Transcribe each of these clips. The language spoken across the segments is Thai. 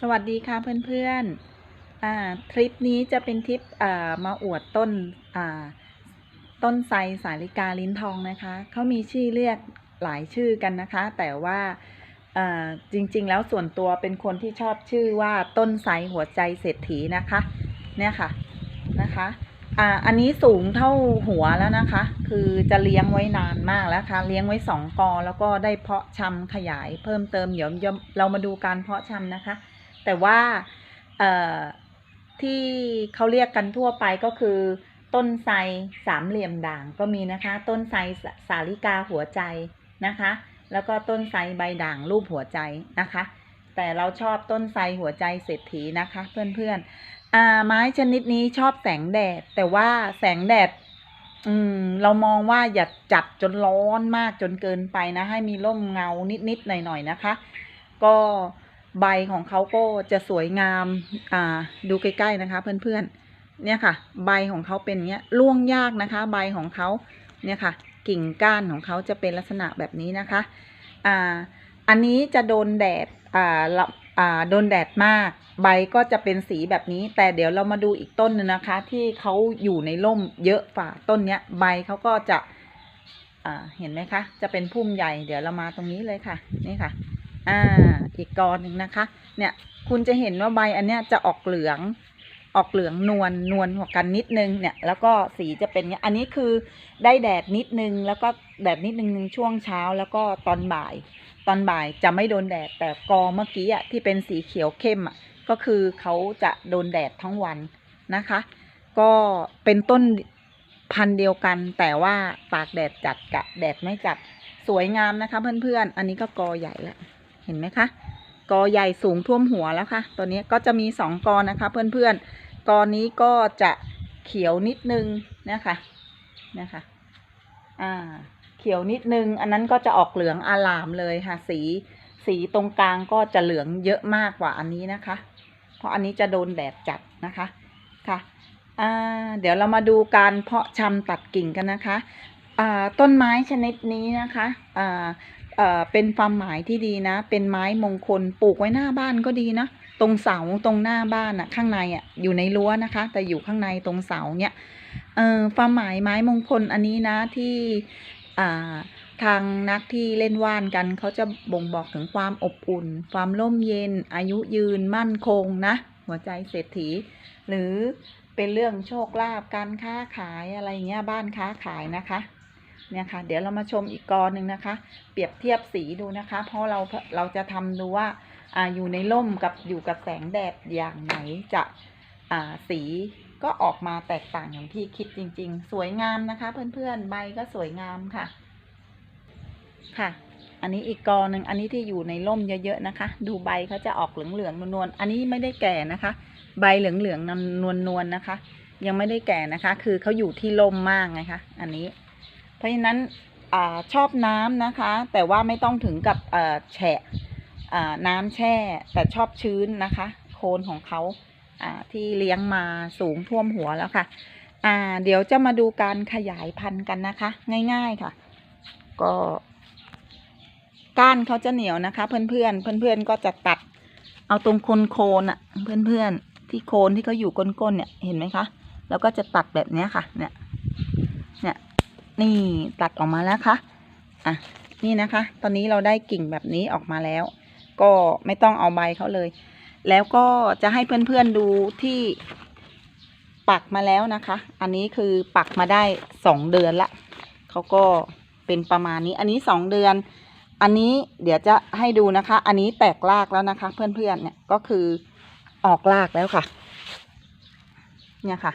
สวัสดีค่ะเพื่อนๆอ่าทริปนี้จะเป็นทริปมาอวดต้นต้นไทรสาลิกาลิ้นทองนะคะเขามีชื่อเรียกหลายชื่อกันนะคะ แต่ว่าจริงๆ แล้วส่วนตัวเป็นคนที่ชอบชื่อว่าต้นไทรหัวใจเศรษฐีนะคะ เนี่ยค่ะนะคะอ่าอันนี้สูงเท่าหัวแล้วนะคะ คือจะเลี้ยงไว้นานมากแล้วค่ะ เลี้ยงไว้สองกอแล้วก็ได้เพาะชำขยายเพิ่มเติมเดี๋ยวเรามาดูการเพาะชำนะคะ แต่ว่าที่เขาเรียกกันทั่วไปก็คือ ต้นไทรสามเหลี่ยมด่างก็มีนะคะ ต้นไทรสสาลิกาหัวใจนะคะ แล้วก็ต้นไทรใบด่างรูปหัวใจนะคะ แต่เราชอบต้นไทรหัวใจเศรษฐีนะคะ เพื่อนๆอ่าไม้ชนิดนี้ชอบแสงแดด แต่ว่าแสงแดดอืมเรามองว่าอย่าจัดจนร้อนมากจนเกินไปนะ ให้มีร่มเงานิดๆหน่อยๆนะคะ ก็ ใบของเขาก็จะสวยงาม อ่า ดูใกล้ๆนะคะ เพื่อนๆ เนี่ยค่ะ ใบของเขาเป็นเงี้ยร่วงยากนะคะ ใบของเขาเนี่ยค่ะ กิ่งก้านของเขาจะเป็นลักษณะแบบนี้นะคะ อ่า อันนี้จะโดนแดด อ่าละอ่า โดนแดดมาก ใบก็จะเป็นสีแบบนี้ แต่เดี๋ยวเรามาดูอีกต้นหนึงนะคะ ที่เขาอยู่ในร่มเยอะฝ่าต้นเนี้ย ใบเขาก็จะ อ่า เห็นไหมคะ จะเป็นพุ่มใหญ่ เดี๋ยวเรามาตรงนี้เลยค่ะ นี่ค่ะ อ่าอีกกอหนึ่งนะคะ เนี่ยคุณจะเห็นว่าใบอันเนี้ยจะออกเหลืองออกเหลืองนวลนวลกว่ากันนิดนึงเนี่ย แล้วก็สีจะเป็นเนี้ยอันนี้คือได้แดดนิดนึง แล้วก็แดดนิดนึงช่วงเช้าแล้วก็ตอนบ่าย ตอนบ่ายจะไม่โดนแดดแต่กอเมื่อกี้อะที่เป็นสีเขียวเข้มอะก็คือเขาจะโดนแดดทั้งวันนะคะ ก็เป็นต้นพันธุ์เดียวกัน แต่ว่าตากแดดจัดกับแดดไม่จัดสวยงามนะคะ เพื่อนๆ อันนี้ก็กอใหญ่แล้ว ห็นไหมคะกอใหญ่สูงท่วมหัวแล้วค่ะตัวนี้ก็จะมีสองกอนะคะ เพื่อนๆกอนี้ก็จะเขียวนิดนึงนะคะนะคะอ่าเขียวนิดนึง อันนั้นก็จะออกเหลืองอาลามเลยค่ะ สีสีตรงกลางก็จะเหลืองเยอะมากกว่าอันนี้นะคะ เพราะอันนี้จะโดนแดดจัดนะคะค่ะอ่าเดี๋ยวเรามาดูการเพาะชำตัดกิ่งกันนะคะอ่าต้นไม้ชนิดนี้นะคะอ่า เอ่อเป็นความหมายที่ดีนะ เป็นไม้มงคลปลูกไว้หน้าบ้านก็ดีนะ ตรงเสาตรงหน้าบ้านอะข้างในอะอยู่ในรั้วนะคะ แต่อยู่ข้างในตรงเสาเนี่ยเอ่อความหมายไม้มงคลอันนี้นะที่อ่าทางนักที่เล่นว่านกันเขาจะบ่งบอกถึงความอบอุ่น ความร่มเย็น อายุยืนมั่นคงนะ หัวใจเศรษฐี หรือเป็นเรื่องโชคลาภการค้าขายอะไรเงี้ยบ้านค้าขายนะคะ เนี่ยค่ะ เดี๋ยวเรามาชมอีกกอหนึ่งนะคะ เปรียบเทียบสีดูนะคะ เพราะเราเราจะทำดูว่าอ่าอยู่ในร่มกับอยู่กับแสงแดดอย่างไหนจะอ่าสีก็ออกมาแตกต่างอย่างที่คิดจริง ๆ สวยงามนะคะ เพื่อนๆใบก็สวยงามค่ะ ค่ะ อันนี้อีกกอหนึ่งอันนี้ที่อยู่ในร่มเยอะๆนะคะ ดูใบเขาจะออกเหลืองๆนวลๆอันนี้ไม่ได้แก่นะคะ ใบเหลืองๆนวลๆนะคะ ยังไม่ได้แก่นะคะ คือเขาอยู่ที่ร่มมากไงคะอันนี้ เพราะฉะนั้นอชอบน้ำนะคะ แต่ว่าไม่ต้องถึงกับแฉะน้ำแช่ แต่ชอบชื้นนะคะ โคนของเขาที่เลี้ยงมาสูงท่วมหัวแล้วค่ะอ่าเดี๋ยวจะมาดูการขยายพันธุ์กันนะคะ ง่ายๆค่ะ ก็ก้านเขาจะเหนียวนะคะ เพื่อนๆเพื่อนๆก็จะตัด เอาตรงโคนโคนอะเพื่อนๆที่โคนที่เขาอยู่ก้นๆเนี่ยเห็นไหมคะ แล้วก็จะตัดแบบนี้ค่ะเนี่ย นี่ตัดออกมาแล้วค่ะอะนี่นะคะ ตอนนี้เราได้กิ่งแบบนี้ออกมาแล้ว ก็ไม่ต้องเอาใบเขาเลย แล้วก็จะให้เพื่อนๆดูที่ปักมาแล้วนะคะ อันนี้คือปักมาได้สองเดือนละเขาก็เป็นประมาณนี้ อันนี้สองเดือน อันนี้เดี๋ยวจะให้ดูนะคะ อันนี้แตกรากแล้วนะคะ เพื่อนๆเนี่ยก็คือออกรากแล้วค่ะ เนี่ยค่ะ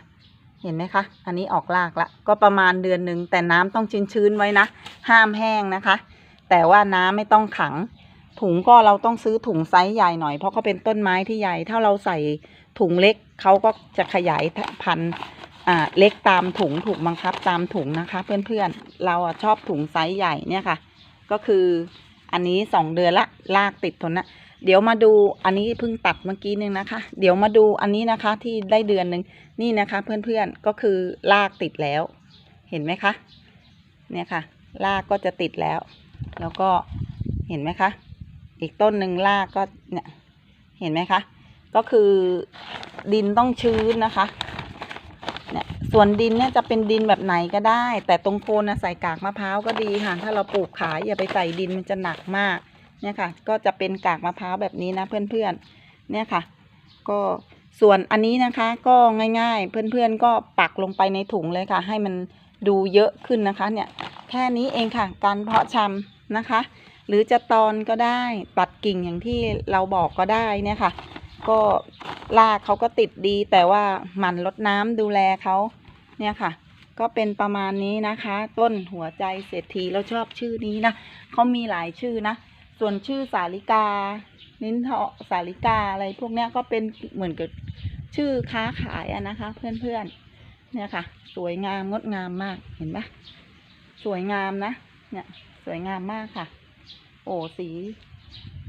เห็นไหมคะ อันนี้ออกรากละ ก็ประมาณเดือนหนึ่งแต่น้ำต้องชื้นๆไว้นะ ห้ามแห้งนะคะ แต่ว่าน้ำไม่ต้องขัง ถุงก็เราต้องซื้อถุงไซส์ใหญ่หน่อย เพราะเขาเป็นต้นไม้ที่ใหญ่ ถ้าเราใส่ถุงเล็กเขาก็จะขยายพันธุ์เล็กตามถุงถูกบังคับตามถุงนะคะ เพื่อนๆ เราชอบถุงไซส์ใหญ่เนี่ยค่ะ ก็คืออันนี้สองเดือนละลากติดทนนะ เดี๋ยวมาดูอันนี้เพิ่งตัดเมื่อกี้นึงนะคะ เดี๋ยวมาดูอันนี้นะคะที่ได้เดือนหนึ่งนี่นะคะ เพื่อนๆก็คือลากติดแล้ว เห็นไหมคะ เนี่ยค่ะ ลากก็จะติดแล้ว แล้วก็เห็นไหมคะ อีกต้นหนึ่งลากก็เนี่ยเห็นไหมคะ ก็คือดินต้องชื้นนะคะเนี่ยส่วนดินเนี่ยจะเป็นดินแบบไหนก็ได้ แต่ตรงโคนนะใส่กากมะพร้าวก็ดีค่ะ ถ้าเราปลูกขายอย่าไปใส่ดินมันจะหนักมาก เนี่ยค่ะ ก็จะเป็นกากมะพร้าวแบบนี้นะเพื่อนๆ เนี่ยค่ะ ก็ส่วนอันนี้นะคะ ก็ง่ายๆ เพื่อนๆ ก็ปักลงไปในถุงเลยค่ะ ให้มันดูเยอะขึ้นนะคะ เนี่ย แค่นี้เองค่ะ การเพาะชำนะคะ หรือจะตอนก็ได้ตัดกิ่งอย่างที่เราบอกก็ได้เนี่ยค่ะ ก็รากเขาก็ติดดี แต่ว่าหมั่นลดน้ำดูแลเขาเนี่ยค่ะก็เป็นประมาณนี้นะคะ ต้นหัวใจเศรษฐีเราชอบชื่อนี้นะเขามีหลายชื่อนะ ส่วนชื่อสาลิกา นิ้นเถาสาลิกาอะไรพวกเนี้ยก็เป็นเหมือนกับชื่อค้าขายอะนะคะ เพื่อนๆเนี่ยค่ะ สวยงามงดงามมากเห็นปะสวยงามนะ เนี่ย สวยงามมากค่ะ โอ้สี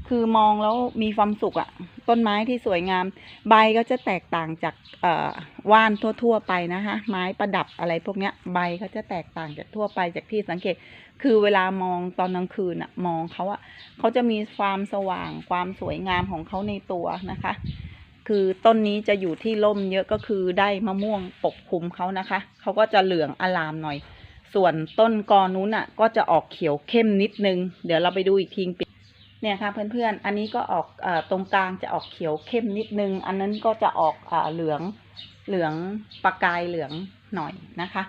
คือมองแล้วมีความสุขอะต้นไม้ที่สวยงาม ใบก็จะแตกต่างจากว่านทั่ว ๆ ไปนะคะ ไม้ประดับอะไรพวกเนี้ย ใบเขาจะแตกต่างจากทั่วไปจากที่สังเกต คือเวลามองตอนกลางคืนอะมองเขาอะเขาจะมีความสว่างความสวยงามของเขาในตัวนะคะ คือต้นนี้จะอยู่ที่ร่มเยอะก็คือได้มะม่วงปกคลุมเขานะคะเขาก็จะเหลืองอลามหน่อย ส่วนต้นกอนู้นอะก็จะออกเขียวเข้มนิดนึง เดี๋ยวเราไปดูอีกที เนี่ยค่ะเพื่อนๆ อันนี้ก็ออกอตรงกลางจะออกเขียวเข้มนิดนึง อันนั้นก็จะออกเอเหลืองเหลืองประกายเหลืองหน่อยนะคะ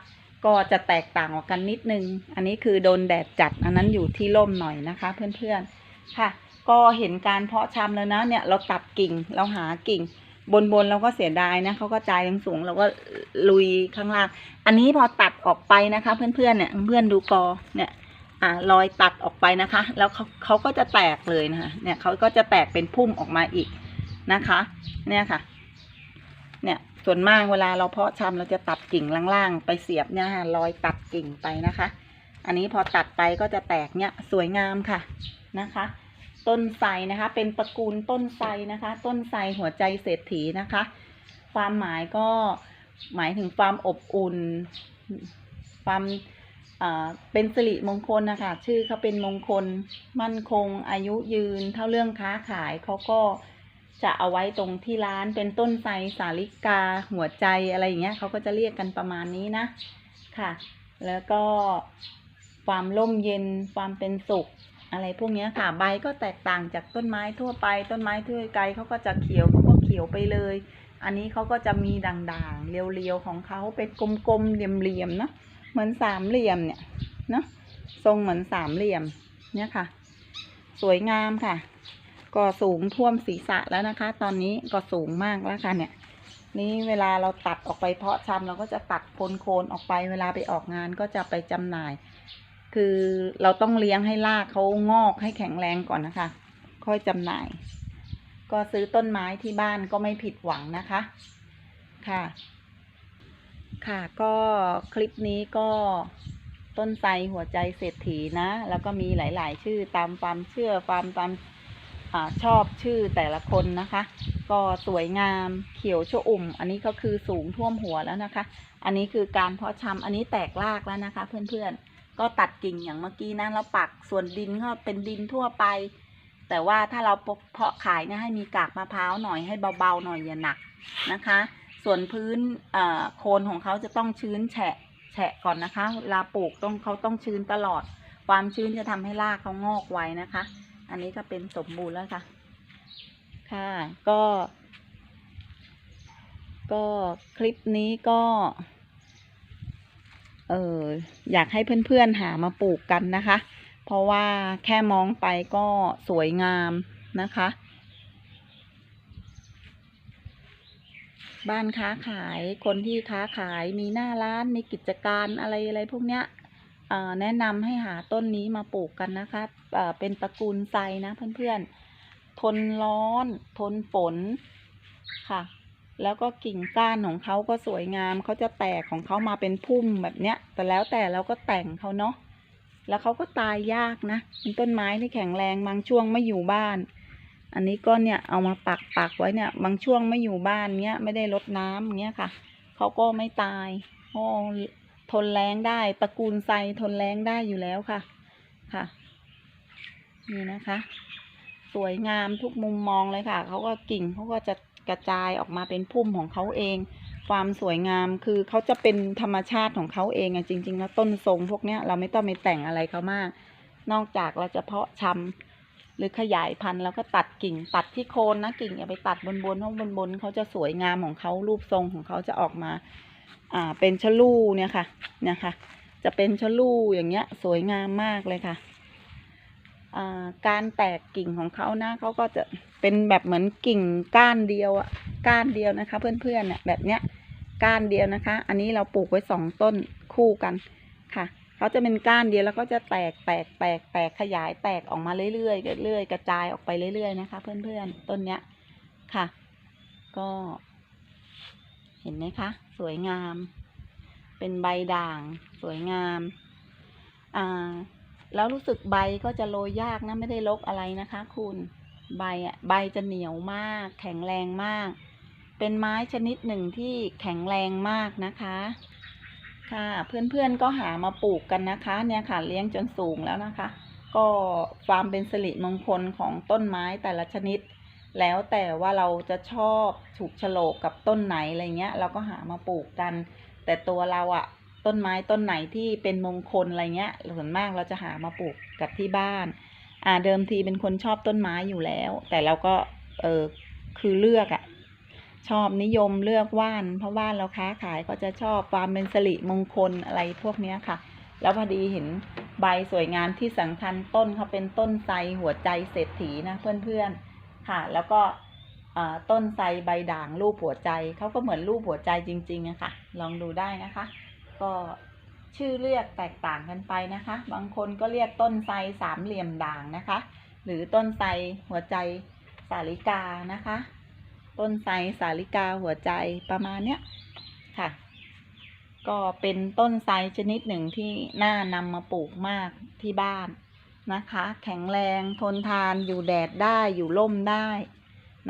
ก็จะแตกต่างออกกันนิดนึง อันนี้คือโดนแดดจัด อันนั้นอยู่ที่ร่มหน่อยนะคะ เพื่อนๆ ค่ะ ก็เห็นการเพาะชำแล้วนะ เนี่ยเราตัดกิ่งเราหากิ่ง บนบนเราก็เสียดายนะเขาก็จายสูงเราก็ลุยข้างล่าง อันนี้พอตัดออกไปนะคะ เพื่อนๆ เนี่ยเพื่อนดูกอ เนี่ย อ่ารอยตัดออกไปนะคะ แล้วเขาเขาก็จะแตกเลยนะคะ เนี่ยเขาก็จะแตกเป็นพุ่มออกมาอีกนะคะ เนี่ยค่ะ เนี่ยส่วนมากเวลาเราเพาะชำเราจะตัดกิ่งล่างๆไปเสียบเนี่ยค่ะรอยตัดกิ่งไปนะคะ อันนี้พอตัดไปก็จะแตกเนี่ยสวยงามค่ะนะคะ ต้นไทรนะคะ เป็นตระกูลต้นไทรนะคะ ต้นไทรหัวใจเศรษฐีนะคะ ความหมายก็หมายถึงความอบอุ่น ความ เป็นสิริมงคลนะคะชื่อเขาเป็นมงคล มั่นคง อายุยืน เท่าเรื่องค้าขายเขาก็จะเอาไว้ตรงที่ร้านเป็นต้นไทรสาลิกา หัวใจอะไรอย่างเงี้ยเขาก็จะเรียกกันประมาณนี้นะค่ะ แล้วก็ความร่มเย็นความเป็นสุข อะไรพวกเนี้ยค่ะ ใบก็แตกต่างจากต้นไม้ทั่วไป ต้นไม้ทั่วไปเขาก็จะเขียวเขาก็เขียวไปเลย อันนี้เขาก็จะมีด่างๆเรียวๆของเขาเป็นกลมๆเหลี่ยมๆนะ เหมือนสามเหลี่ยมเนี่ยเนอะทรงเหมือนสามเหลี่ยมเนี่ยค่ะ สวยงามค่ะ ก็สูงท่วมศีรษะแล้วนะคะ ตอนนี้ก็สูงมากแล้วค่ะเนี่ย นี่เวลาเราตัดออกไปเพาะชำเราก็จะตัดโคนๆออกไป เวลาไปออกงานก็จะไปจำหน่าย คือเราต้องเลี้ยงให้รากเขางอกให้แข็งแรงก่อนนะคะ ค่อยจำหน่าย ก็ซื้อต้นไม้ที่บ้านก็ไม่ผิดหวังนะคะ ค่ะ ค่ะก็คลิปนี้ก็ต้นไทรหัวใจเศรษฐีนะ แล้วก็มีหลาย ๆ ชื่อตามความเชื่อความตามอชอบชื่อแต่ละคนนะคะ ก็สวยงามเขียวชอุ่ม อันนี้ก็คือสูงท่วมหัวแล้วนะคะ อันนี้คือการเพาะชำอันนี้แตกรากแล้วนะคะ เพื่อนๆ ก็ตัดกิ่งอย่างเมื่อกี้นะแล้วปักส่วนดินก็เป็นดินทั่วไป แต่ว่าถ้าเราเพาะขายเนี่ยให้มีกากมะพร้าวหน่อยให้เบาๆหน่อยอย่าหนักนะคะ ส่วนพื้นโคนของเขาจะต้องชื้นแฉะแฉะก่อนนะคะเวลาปลูกต้องเขาต้องชื้นตลอด ความชื้นจะทำให้รากเขางอกไวนะคะ อันนี้ก็เป็นสมบูรณ์แล้วค่ะ ค่ะ ก็ ก็คลิปนี้ก็ เอออยากให้เพื่อนๆหามาปลูกกันนะคะ เพราะว่าแค่มองไปก็สวยงามนะคะ บ้านค้าขายคนที่ค้าขายมีหน้าร้านมีกิจการอะไรอะไรพวกเนี้ยแนะนำให้หาต้นนี้มาปลูกกันนะคะเเป็นตระกูลไทรนะเพื่อนๆ ทนร้อน ทนฝนค่ะ แล้วก็กิ่งก้านของเขาก็สวยงามเขาจะแตกของเขามาเป็นพุ่มแบบเนี้ย แต่แล้วแต่เราก็แต่งเขาเนาะแล้วเขาก็ตายยากนะเป็นต้นไม้ที่แข็งแรงบางช่วงไม่อยู่บ้าน อันนี้ก็เนี่ยเอามาปักปักไว้เนี่ยบางช่วงไม่อยู่บ้านเนี้ยไม่ได้รดน้ำเงี้ยค่ะเขาก็ไม่ตายเพราทนแรงได้ตระกูลไทรทนแรงได้อยู่แล้วค่ะค่ะ นี่นะคะ สวยงามทุกมุมมองเลยค่ะเขาก็กิ่งเขาก็จะกระจายออกมาเป็นพุ่มของเขาเอง ความสวยงามคือเขาจะเป็นธรรมชาติของเขาเองอะจริง ๆ แล้วต้นทรงพวกเนี้ยเราไม่ต้องไปแต่งอะไรเขามาก นอกจากเราจะเพาะชำ หรือขยายพันธุ์แล้วก็ตัดกิ่งตัดที่โคนนะกิ่งอย่าไปตัดบนบนๆเพราะบนบนเขาจะสวยงามของเขารูปทรงของเขาจะออกมาอ่าเป็นชะลูเนี่ยค่ะเนี่ยค่ะ จะเป็นชะลูอย่างเงี้ย สวยงามมากเลยค่ะอ่าการแตกกิ่งของเขานะเขาก็จะเป็นแบบเหมือนกิ่งก้านเดียวอะก้านเดียวนะคะ เพื่อนๆเนี่ยแบบเนี้ยก้านเดียวนะคะ อันนี้เราปลูกไว้สองต้นคู่กันค่ะ เขาจะเป็นก้านเดียวแล้วก็จะแตกแตกแตกแตกขยายแตกออกมาเรื่อยๆเรื่อยๆกระจายออกไปเรื่อยๆนะคะ เพื่อนๆต้นเนี้ยค่ะ ก็ เห็นไหมคะ สวยงาม เป็นใบด่าง สวยงามอ่าแล้วรู้สึกใบก็จะโรยยากนะไม่ได้ลกอะไรนะคะ คุณใบอะใบจะเหนียวมาก แข็งแรงมาก เป็นไม้ชนิดหนึ่งที่แข็งแรงมากนะคะ ค่ะ เพื่อนๆก็หามาปลูกกันนะคะ เนี่ยค่ะ เลี้ยงจนสูงแล้วนะคะ ก็ความเป็นสิริมงคลของต้นไม้แต่ละชนิด แล้วแต่ว่าเราจะชอบถูกฉลกกับต้นไหนอะไรเงี้ย เราก็หามาปลูกกัน แต่ตัวเราอะต้นไม้ต้นไหนที่เป็นมงคลอะไรเงี้ยส่วนมากเราจะหามาปลูกกับที่บ้านอ่าเดิมทีเป็นคนชอบต้นไม้อยู่แล้ว แต่เราก็เออคือเลือกอะ ชอบนิยมเลือกว่าน เพราะว่านเราค้าขายก็จะชอบความเป็นสิริมงคลอะไรพวกนี้ค่ะ แล้วพอดีเห็นใบสวยงามที่สำคัญต้นเขาเป็นต้นไทรหัวใจเศรษฐีนะเพื่อนๆค่ะ แล้วก็ต้นไทรใบด่างรูปหัวใจเขาก็เหมือนรูปหัวใจจริงๆอะค่ะ ลองดูได้นะคะ ก็ชื่อเรียกแตกต่างกันไปนะคะ บางคนก็เรียกต้นไทรสามเหลี่ยมด่างนะคะ หรือต้นไทรหัวใจสาลิกานะคะ ต้นไทรสาลิกาหัวใจประมาณเนี้ยค่ะ ก็เป็นต้นไทรชนิดหนึ่งที่น่านำมาปลูกมากที่บ้านนะคะ แข็งแรงทนทานอยู่แดดได้อยู่ร่มได้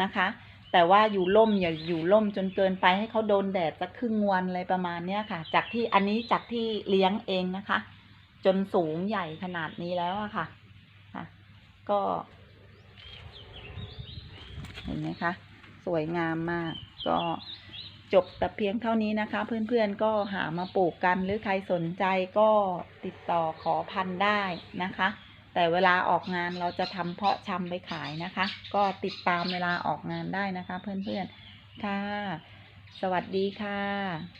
นะคะ แต่ว่าอยู่ร่มอย่าอยู่ร่มจนเกินไปให้เขาโดนแดดสักครึ่งวันอะไรประมาณเนี้ยค่ะ จากที่อันนี้จากที่เลี้ยงเองนะคะ จนสูงใหญ่ขนาดนี้แล้วอะค่ะ ค่ะ ก็ เห็นไหมคะ สวยงามมาก ก็จบแต่เพียงเท่านี้นะคะ เพื่อนๆก็หามาปลูกกันหรือใครสนใจก็ติดต่อขอพันธุ์ได้นะคะ แต่เวลาออกงานเราจะทำเพาะชำไปขายนะคะ ก็ติดตามเวลาออกงานได้นะคะ เพื่อนๆค่ะ สวัสดีค่ะ